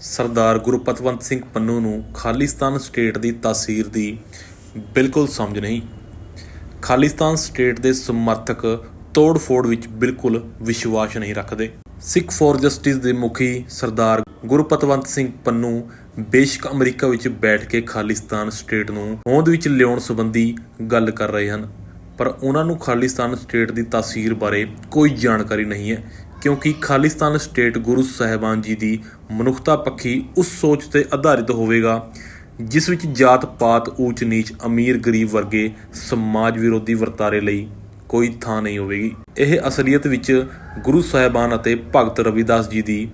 ਸਰਦਾਰ ਗੁਰਪਤਵੰਤ ਸਿੰਘ ਪੰਨੂ ਨੂੰ ਖਾਲਿਸਤਾਨ ਸਟੇਟ ਦੀ ਤਾਸੀਰ ਦੀ ਬਿਲਕੁਲ ਸਮਝ ਨਹੀਂ। ਖਾਲਿਸਤਾਨ ਸਟੇਟ ਦੇ ਸਮਰਥਕ ਤੋੜ-ਫੋੜ ਵਿੱਚ ਬਿਲਕੁਲ ਵਿਸ਼ਵਾਸ ਨਹੀਂ ਰੱਖਦੇ। ਸਿੱਖ ਫੋਰ ਜਸਟਿਸ ਦੇ ਮੁਖੀ ਸਰਦਾਰ ਗੁਰਪਤਵੰਤ ਸਿੰਘ ਪੰਨੂ ਬੇਸ਼ੱਕ ਅਮਰੀਕਾ ਵਿੱਚ ਬੈਠ ਕੇ ਖਾਲਿਸਤਾਨ ਸਟੇਟ ਨੂੰ ਹੋਂਦ ਵਿੱਚ ਲਿਆਉਣ ਸੰਬੰਧੀ ਗੱਲ ਕਰ ਰਹੇ ਹਨ, ਪਰ ਉਹਨਾਂ ਨੂੰ ਖਾਲਿਸਤਾਨ ਸਟੇਟ ਦੀ ਤਾਸੀਰ ਬਾਰੇ ਕੋਈ ਜਾਣਕਾਰੀ ਨਹੀਂ ਹੈ। ਕਿਉਂਕਿ ਖਾਲਿਸਤਾਨ ਸਟੇਟ ਗੁਰੂ ਸਾਹਿਬਾਨ ਜੀ ਦੀ ਮਨੁੱਖਤਾ ਪੱਖੀ ਉਸ ਸੋਚ ਤੇ ਆਧਾਰਿਤ ਹੋਵੇਗਾ, ਜਿਸ ਵਿੱਚ ਜਾਤ ਪਾਤ, ਊਚ ਨੀਚ, ਅਮੀਰ ਗਰੀਬ ਵਰਗੇ ਸਮਾਜ ਵਿਰੋਧੀ ਵਰਤਾਰੇ ਲਈ ਕੋਈ ਥਾਂ ਨਹੀਂ ਹੋਵੇਗੀ। ਇਹ ਅਸਲੀਅਤ ਵਿੱਚ ਗੁਰੂ ਸਾਹਿਬਾਨ ਅਤੇ ਭਗਤ ਰਵਿਦਾਸ ਜੀ ਦੀ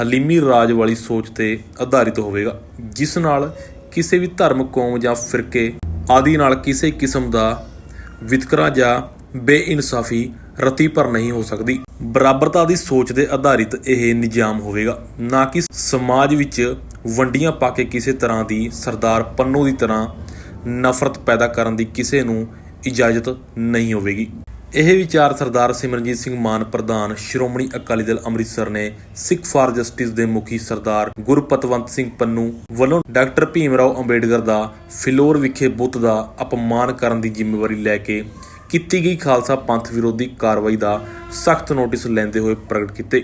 ਹਲੀਮੀ ਰਾਜ ਵਾਲੀ ਸੋਚ ਤੇ ਆਧਾਰਿਤ ਹੋਵੇਗਾ, ਜਿਸ ਨਾਲ ਕਿਸੇ ਵੀ ਧਰਮ, ਕੌਮ ਜਾਂ ਫਿਰਕੇ ਆਦਿ ਨਾਲ ਕਿਸੇ ਕਿਸਮ ਦਾ ਵਿਤਕਰਾ ਜਾਂ ਬੇਇਨਸਾਫੀ ਰਤੀ ਪਰ ਨਹੀਂ ਹੋ ਸਕਦੀ। ਬਰਾਬਰਤਾ ਦੀ ਸੋਚ ਦੇ ਆਧਾਰਿਤ ਇਹ ਨਿਜ਼ਾਮ ਹੋਵੇਗਾ। ਨਾ ਕਿ ਸਮਾਜ ਵਿੱਚ ਵੰਡੀਆਂ ਪਾ ਕੇ ਕਿਸੇ ਤਰ੍ਹਾਂ ਦੀ ਸਰਦਾਰ ਪੰਨੂ ਦੀ ਤਰ੍ਹਾਂ ਨਫ਼ਰਤ ਪੈਦਾ ਕਰਨ ਦੀ ਕਿਸੇ ਨੂੰ ਇਜਾਜ਼ਤ ਨਹੀਂ ਹੋਵੇਗੀ। ਇਹ ਵਿਚਾਰ ਸਰਦਾਰ ਸਿਮਰਨਜੀਤ ਸਿੰਘ ਮਾਨ, ਪ੍ਰਧਾਨ ਸ਼੍ਰੋਮਣੀ ਅਕਾਲੀ ਦਲ ਅੰਮ੍ਰਿਤਸਰ ਨੇ ਸਿੱਖ ਫਾਰ ਜਸਟਿਸ ਦੇ ਮੁਖੀ ਸਰਦਾਰ ਗੁਰਪਤਵੰਤ ਸਿੰਘ ਪੰਨੂ ਵੱਲੋਂ ਡਾਕਟਰ ਭੀਮ ਰਾਓ ਅੰਬੇਡਕਰ ਦਾ ਫਿਲੌਰ ਵਿਖੇ ਬੁੱਤ ਦਾ ਅਪਮਾਨ ਕਰਨ ਦੀ ਜ਼ਿੰਮੇਵਾਰੀ ਲੈ ਕੇ ਕੀਤੀ ਗਈ ਖਾਲਸਾ ਪੰਥ ਵਿਰੋਧੀ ਕਾਰਵਾਈ ਦਾ ਸਖਤ ਨੋਟਿਸ ਲੈਂਦੇ ਹੋਏ ਪ੍ਰਗਟ ਕੀਤੇ।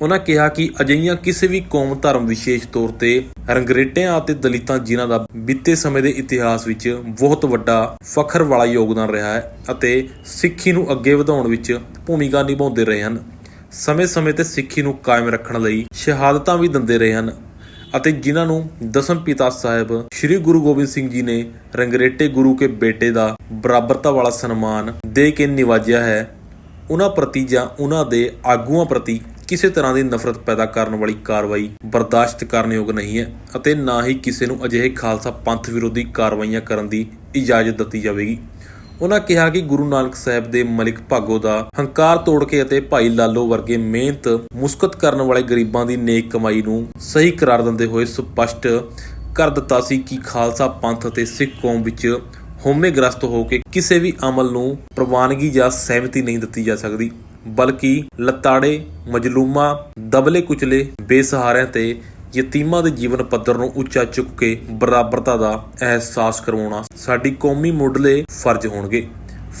ਉਹਨਾਂ ਕਿਹਾ ਕਿ ਅਜਿਹੀਆਂ ਕਿਸੇ ਵੀ ਕੌਮ ਧਰਮ ਵਿਸ਼ੇਸ਼ ਤੌਰ ਤੇ ਰੰਗਰੇਟਿਆਂ ਅਤੇ ਦਲਿਤਾਂ ਜਿਨ੍ਹਾਂ ਦਾ ਬੀਤੇ ਸਮੇਂ ਦੇ ਇਤਿਹਾਸ ਵਿੱਚ ਬਹੁਤ ਵੱਡਾ ਫਖਰ ਵਾਲਾ ਯੋਗਦਾਨ ਰਿਹਾ ਹੈ ਅਤੇ ਸਿੱਖੀ ਨੂੰ ਅੱਗੇ ਵਧਾਉਣ ਵਿੱਚ ਭੂਮਿਕਾ ਨਿਭਾਉਂਦੇ ਰਹੇ ਹਨ, ਸਮੇਂ-ਸਮੇਂ ਤੇ ਸਿੱਖੀ ਨੂੰ ਕਾਇਮ ਰੱਖਣ ਲਈ ਸ਼ਹਾਦਤਾਂ ਵੀ ਦਿੰਦੇ ਰਹੇ ਹਨ। ਅਤੇ ਜਿਨ੍ਹਾਂ ਨੂੰ ਦਸਮ ਪਿਤਾ ਸਾਹਿਬ ਸ੍ਰੀ ਗੁਰੂ ਗੋਬਿੰਦ ਸਿੰਘ ਜੀ ਨੇ ਰੰਗਰੇਟੇ ਗੁਰੂ ਕੇ ਬੇਟੇ ਦਾ ਬਰਾਬਰਤਾ ਵਾਲਾ ਸਨਮਾਨ ਦੇ ਕੇ ਨਿਵਾਜਿਆ ਹੈ, ਉਹਨਾਂ ਪ੍ਰਤੀ ਜਾਂ ਉਹਨਾਂ ਦੇ ਆਗੂਆਂ ਪ੍ਰਤੀ ਕਿਸੇ ਤਰ੍ਹਾਂ ਦੀ ਨਫ਼ਰਤ ਪੈਦਾ ਕਰਨ ਵਾਲੀ ਕਾਰਵਾਈ ਬਰਦਾਸ਼ਤ ਕਰਨ ਯੋਗ ਨਹੀਂ ਹੈ ਅਤੇ ਨਾ ਹੀ ਕਿਸੇ ਨੂੰ ਅਜਿਹੇ ਖਾਲਸਾ ਪੰਥ ਵਿਰੋਧੀ ਕਾਰਵਾਈਆਂ ਕਰਨ ਦੀ ਇਜਾਜ਼ਤ ਦਿੱਤੀ ਜਾਵੇਗੀ। ਉਹਨਾਂ ਕਿਹਾ ਕਿ ਗੁਰੂ ਨਾਨਕ ਸਾਹਿਬ ਦੇ ਮਲਿਕ ਭਾਗੋ ਦਾ ਹੰਕਾਰ ਤੋੜ ਕੇ ਅਤੇ ਭਾਈ ਲਾਲੋ ਵਰਗੇ ਮਿਹਨਤ, ਮੁਸਕਤ ਕਰਨ ਵਾਲੇ ਗਰੀਬਾਂ ਦੀ ਨੇਕ ਕਮਾਈ ਨੂੰ ਸਹੀ ਕਰਾਰ ਦਿੰਦੇ ਹੋਏ ਸਪਸ਼ਟ ਕਰ ਦਿੱਤਾ ਸੀ ਕਿ ਖਾਲਸਾ ਪੰਥ ਅਤੇ ਸਿੱਖ ਕੌਮ ਵਿੱਚ ਹੋਮੇ ਗ੍ਰਸਤ ਹੋ ਕੇ ਕਿਸੇ ਵੀ ਅਮਲ ਨੂੰ ਪ੍ਰਵਾਨਗੀ ਜਾਂ ਸਹਿਮਤੀ ਨਹੀਂ ਦਿੱਤੀ ਜਾ ਸਕਦੀ, ਬਲਕਿ ਲਤਾੜੇ, ਮਜਲੂਮਾ ਦਬਲੇ ਕੁਚਲੇ ਬੇਸਹਾਰਿਆਂ ਤੇ ਯਤੀਮਾਂ ਦੇ ਜੀਵਨ ਪੱਧਰ ਨੂੰ ਉੱਚਾ ਚੁੱਕ ਕੇ ਬਰਾਬਰਤਾ ਦਾ ਅਹਿਸਾਸ ਕਰਵਾਉਣਾ ਸਾਡੀ ਕੌਮੀ ਮੁੱਢਲੇ ਫਰਜ਼ ਹੋਣਗੇ।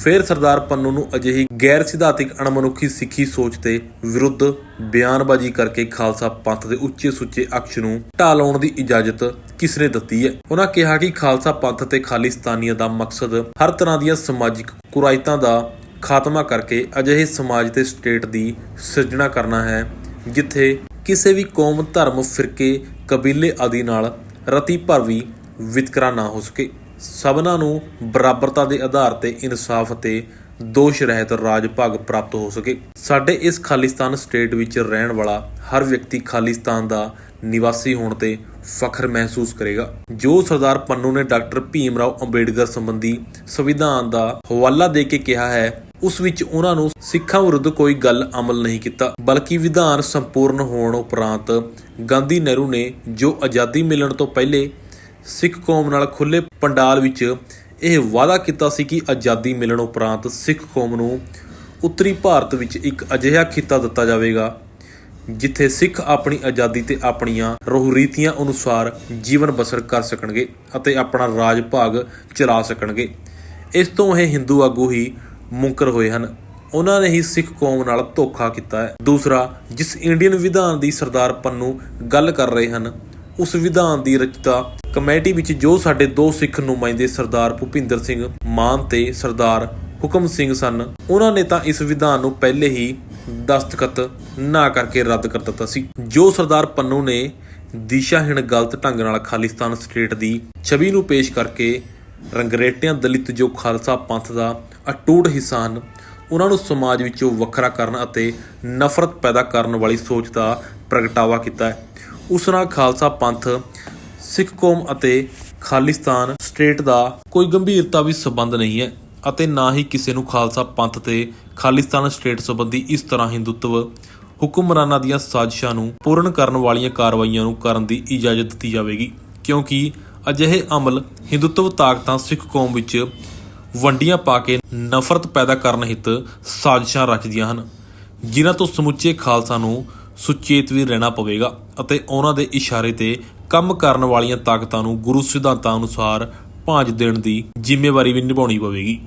ਫਿਰ ਸਰਦਾਰ ਪੰਨੂ ਨੂੰ ਅਜਿਹੀ ਗੈਰ ਸਿਧਾਂਤਿਕ ਅਣਮਨੁੱਖੀ ਸਿੱਖੀ ਸੋਚ ਤੇ ਵਿਰੁੱਧ ਬਿਆਨਬਾਜ਼ੀ ਕਰਕੇ ਖਾਲਸਾ ਪੰਥ ਦੇ ਉੱਚੇ ਸੁੱਚੇ ਅਕਸ਼ ਨੂੰ ਢਾਹ ਲਾਉਣ ਦੀ ਇਜਾਜ਼ਤ ਕਿਸਨੇ ਦਿੱਤੀ ਹੈ? ਉਹਨਾਂ ਕਿਹਾ ਕਿ ਖਾਲਸਾ ਪੰਥ ਤੇ ਖਾਲਿਸਤਾਨੀਆਂ ਦਾ ਮਕਸਦ ਹਰ ਤਰ੍ਹਾਂ ਦੀਆਂ ਸਮਾਜਿਕ ਕੁਰਾਇਤਾਂ ਦਾ ਖਾਤਮਾ ਕਰਕੇ ਅਜਿਹੇ ਸਮਾਜ ਤੇ ਸਟੇਟ ਦੀ ਸਿਰਜਣਾ ਕਰਨਾ ਹੈ, ਜਿੱਥੇ ਕਿਸੇ ਵੀ ਕੌਮ, ਧਰਮ, ਫਿਰਕੇ, ਕਬੀਲੇ ਆਦਿ ਨਾਲ ਰਤੀ ਭਰ ਵੀ ਵਿਤਕਰਾ ਨਾ ਹੋ ਸਕੇ। ਸਭਨਾਂ ਨੂੰ ਬਰਾਬਰਤਾ ਦੇ ਆਧਾਰ ਤੇ ਇਨਸਾਫ ਅਤੇ ਦੋਸ਼ ਰਹਿਤ ਰਾਜ ਭਾਗ ਪ੍ਰਾਪਤ ਹੋ ਸਕੇ। ਸਾਡੇ ਇਸ ਖਾਲਿਸਤਾਨ ਸਟੇਟ ਵਿੱਚ ਰਹਿਣ ਵਾਲਾ ਹਰ ਵਿਅਕਤੀ ਖਾਲਿਸਤਾਨ ਦਾ ਨਿਵਾਸੀ ਹੋਣ ਤੇ ਫਖਰ ਮਹਿਸੂਸ ਕਰੇਗਾ। ਜੋ ਸਰਦਾਰ ਪੰਨੂ ਨੇ ਡਾਕਟਰ ਭੀਮ ਰਾਓ ਅੰਬੇਡਕਰ ਸੰਬੰਧੀ ਸੰਵਿਧਾਨ ਦਾ ਹਵਾਲਾ ਦੇ ਕੇ ਕਿਹਾ ਹੈ ਉਸ ਵਿੱਚ ਉਹਨਾਂ ਨੂੰ ਸਿੱਖਾਂ ਵਿਰੁੱਧ ਕੋਈ ਗੱਲ ਅਮਲ ਨਹੀਂ ਕੀਤਾ, ਬਲਕਿ ਵਿਧਾਨ ਸੰਪੂਰਨ ਹੋਣ ਉਪਰੰਤ ਗਾਂਧੀ ਨਹਿਰੂ ਨੇ ਜੋ ਆਜ਼ਾਦੀ ਮਿਲਣ ਤੋਂ ਪਹਿਲੇ ਸਿੱਖ ਕੌਮ ਨਾਲ ਖੁੱਲੇ ਪੰਡਾਲ ਵਿੱਚ ਇਹ ਵਾਅਦਾ ਕੀਤਾ ਸੀ ਕਿ ਆਜ਼ਾਦੀ ਮਿਲਣ ਉਪਰੰਤ ਸਿੱਖ ਕੌਮ ਨੂੰ ਉੱਤਰੀ ਭਾਰਤ ਵਿੱਚ ਇੱਕ ਅਜਿਹਾ ਖਿੱਤਾ ਦਿੱਤਾ ਜਾਵੇਗਾ, ਜਿੱਥੇ ਸਿੱਖ ਆਪਣੀ ਆਜ਼ਾਦੀ ਤੇ ਆਪਣੀਆਂ ਰਹੁ ਅਨੁਸਾਰ ਜੀਵਨ ਬਸਰ ਕਰ ਸਕਣਗੇ ਅਤੇ ਆਪਣਾ ਰਾਜ ਭਾਗ ਚਲਾ ਸਕਣਗੇ। ਇਸ ਤੋਂ ਇਹ ਹਿੰਦੂ ਆਗੂ ਹੀ ਮੁੰਕਰ ਹੋਏ ਹਨ। ਉਹਨਾਂ ਨੇ ਹੀ ਸਿੱਖ ਕੌਮ ਨਾਲ ਧੋਖਾ ਕੀਤਾ ਹੈ। ਦੂਸਰਾ, ਜਿਸ ਇੰਡੀਅਨ ਵਿਧਾਨ ਦੀ ਸਰਦਾਰ ਪੰਨੂ ਗੱਲ ਕਰ ਰਹੇ ਹਨ, ਉਸ ਵਿਧਾਨ ਦੀ ਰਚਤਾ ਕਮੇਟੀ ਵਿੱਚ ਜੋ ਸਾਡੇ ਦੋ ਸਿੱਖ ਨੁਮਾਇੰਦੇ ਸਰਦਾਰ ਭੁਪਿੰਦਰ ਸਿੰਘ ਮਾਨ ਤੇ ਸਰਦਾਰ ਹੁਕਮ ਸਿੰਘ ਸਨ, ਉਹਨਾਂ ਨੇ ਤਾਂ ਇਸ ਵਿਧਾਨ ਨੂੰ ਪਹਿਲੇ ਹੀ ਦਸਤਖਤ ਨਾ ਕਰਕੇ ਰੱਦ ਕਰ ਦਿੱਤਾ ਸੀ। ਜੋ ਸਰਦਾਰ ਪੰਨੂ ਨੇ ਦਿਸ਼ਾਹੀਣ ਗਲਤ ਢੰਗ ਨਾਲ ਖਾਲਿਸਤਾਨ ਸਟੇਟ ਦੀ ਛਵੀ ਨੂੰ ਪੇਸ਼ ਕਰਕੇ ਰੰਗਰੇਟਿਆਂ ਦਲਿਤ ਜੋ ਖਾਲਸਾ ਪੰਥ ਦਾ ਅਟੂਟ ਹਿੱਸਾ ਹਨ, ਉਹਨਾਂ ਨੂੰ ਸਮਾਜ ਵਿੱਚੋਂ ਵੱਖਰਾ ਕਰਨ ਅਤੇ ਨਫ਼ਰਤ ਪੈਦਾ ਕਰਨ ਵਾਲੀ ਸੋਚ ਦਾ ਪ੍ਰਗਟਾਵਾ ਕੀਤਾ ਹੈ। ਉਸ ਨਾਲ ਖਾਲਸਾ ਪੰਥ, ਸਿੱਖ ਕੌਮ ਅਤੇ ਖਾਲਿਸਤਾਨ ਸਟੇਟ ਦਾ ਕੋਈ ਗੰਭੀਰਤਾ ਵੀ ਸਬੰਧ ਨਹੀਂ ਹੈ ਅਤੇ ਨਾ ਹੀ ਕਿਸੇ ਨੂੰ ਖਾਲਸਾ ਪੰਥ ਤੇ ਖਾਲਿਸਤਾਨ ਸਟੇਟ ਸੰਬੰਧੀ ਇਸ ਤਰ੍ਹਾਂ ਹਿੰਦੂਤਵ ਹੁਕਮਰਾਨਾਂ ਦੀਆਂ ਸਾਜ਼ਿਸ਼ਾਂ ਨੂੰ ਪੂਰਨ ਕਰਨ ਵਾਲੀਆਂ ਕਾਰਵਾਈਆਂ ਨੂੰ ਕਰਨ ਦੀ ਇਜਾਜ਼ਤ ਦਿੱਤੀ ਜਾਵੇਗੀ, ਕਿਉਂਕਿ ਅਜਿਹੇ ਅਮਲ ਹਿੰਦੂਤਵ ਤਾਕਤਾਂ ਸਿੱਖ ਕੌਮ ਵਿੱਚ ਵੰਡੀਆਂ ਪਾ ਕੇ ਨਫ਼ਰਤ ਪੈਦਾ ਕਰਨ ਹਿੱਤ ਸਾਜ਼ਿਸ਼ਾਂ ਰਚਦੀਆਂ ਹਨ। ਜਿਨ੍ਹਾਂ ਤੋਂ ਸਮੁੱਚੇ ਖਾਲਸਾ ਨੂੰ ਸੁਚੇਤ ਵੀ ਰਹਿਣਾ ਪਵੇਗਾ ਅਤੇ ਉਹਨਾਂ ਦੇ ਇਸ਼ਾਰੇ ਤੇ ਕੰਮ ਕਰਨ ਵਾਲੀਆਂ ਤਾਕਤਾਂ ਨੂੰ ਗੁਰੂ ਸਿਧਾਂਤਾਂ ਅਨੁਸਾਰ ਭਾਂਜ ਦੇਣ ਦੀ ਜ਼ਿੰਮੇਵਾਰੀ ਵੀ ਨਿਭਾਉਣੀ ਪਵੇਗੀ।